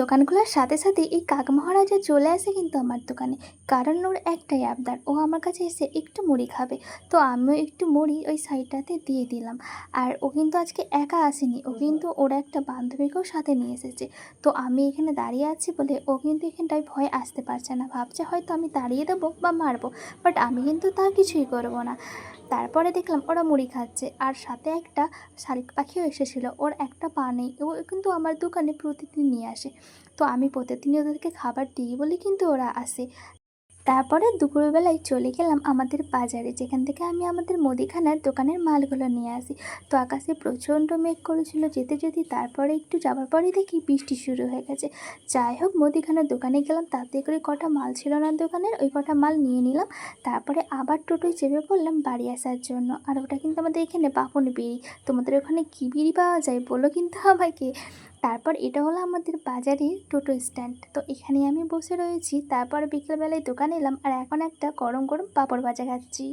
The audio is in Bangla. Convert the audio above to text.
দোকান খোলার সাথে সাথে এই কাক মহারাজা চলে আসে কিন্তু আমার দোকানে। কারণ ওর একটাই আবদার, ও আমার কাছে এসে একটু মুড়ি খাবে। তো আমিও একটু মুড়ি ওই সাইডটাতে দিয়ে দিলাম। আর ও কিন্তু আজকে একা আসেনি, ও কিন্তু ওর একটা বান্ধবীকেও সাথে নিয়ে এসেছে। তো আমি এখানে দাঁড়িয়ে আছি বলে ও কিন্তু এখানটায় ভয় আসতে পারছে না। ভাবছে হয়তো আমি তাড়িয়ে দেবো বা মারবো, বাট আমি কিন্তু তা কিছুই করব না। তারপরে দেখলাম ওরা মুড়ি খাচ্ছে। আর সাথে একটা শালিক পাখিও এসেছিল। ওর একটা পা নেই। ও কিন্তু আমার দোকানে প্রতিদিন নিয়ে আসে। তো আমি প্রতিদিনই ওদেরকে খাবার দিই বলে কিন্তু ওরা আসে। তারপরে দুপুরবেলায় চলে গেলাম আমাদের বাজারে, যেখান থেকে আমি আমাদের মুদিখানার দোকানের মালগুলো নিয়ে আসি। তো আকাশে প্রচণ্ড মেঘ করেছিল, যেতে যেতে তারপরে একটু যাওয়ার পরেই দেখি বৃষ্টি শুরু হয়ে গেছে। যাই হোক, মুদিখানার দোকানে গেলাম, তাতে করে কটা মাল ছিল না দোকানের, ওই কটা মাল নিয়ে নিলাম। তারপরে আবার টোটোয় চেপে পড়লাম বাড়ি আসার জন্য। আর ওটা কিন্তু আমাদের এখানে বাপন বিড়ি, তোমাদের ওখানে কী বিড়ি পাওয়া যায় বলো কিন্তু আমাকে। তারপর এটা হলো আমাদের বাজারে টোটো স্ট্যান্ড। তো এখানে আমি বসে রয়েছি, তারপর বিকেলবেলায় দোকানে এলাম আর এখন একটা গরম গরম পাঁপড় ভাজা খাচ্ছি।